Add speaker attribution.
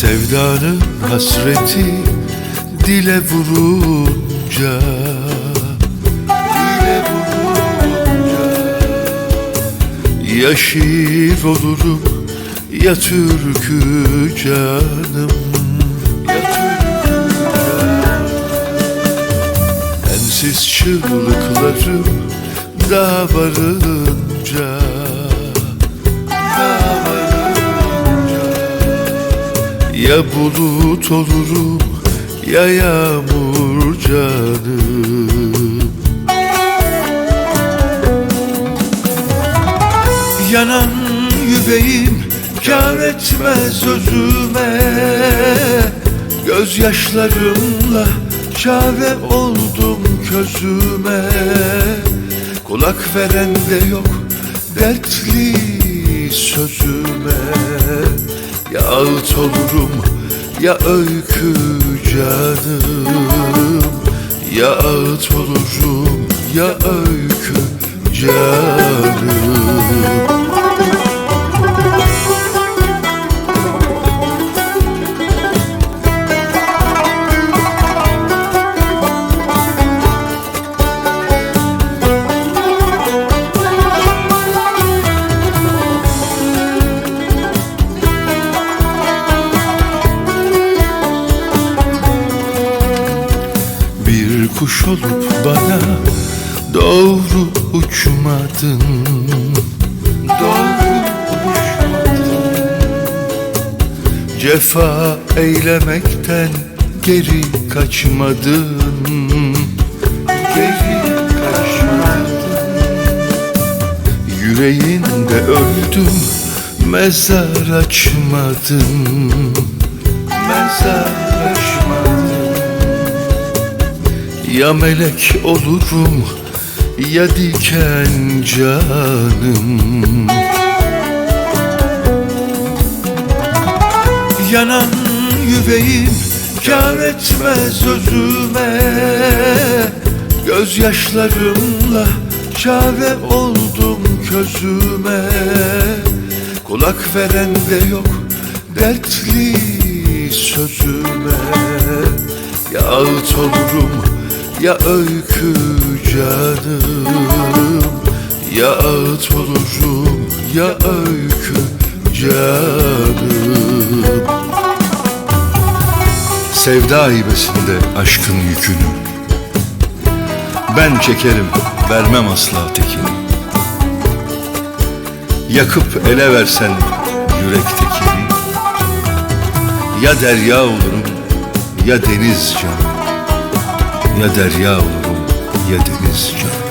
Speaker 1: Canın hasreti dile vurunca. Dile vurunca. Ya şiir olurum ya türkü canım. Ya türkü canım. Ensiz çığlıklarım daha varınca Ya bulut olurum ya yağmur canım Yanan yüreğim kar etmez özüme. Gözyaşlarımla çare oldum közüme. Kulak veren de yok dertli sözüme Ya ağıt olurum ya öykü canım. Ya ağıt olurum ya öykü canım kuş olup bana doğru uçmadın. Doğru uçmadın. Cefa eylemekten geri kaçmadın. Geri kaçmadın. Yüreğinde öldüm mezar açmadın. Mezar ya melek olurum ya diken canım. Yanan yüreğim kar etmez özüme. Gözyaşlarımla çare oldum közüme. Kulak veren de yok dertli sözüme. Ya ağıt olurum ya öykü canım Ya ağıt olurum ya öykü canım Sevda hibesinde aşkın yükünü Ben çekerim vermem asla tekini. Yakıp ele versen yürektekini Ya derya olurum ya deniz canım ya derya olurum ya deniz canım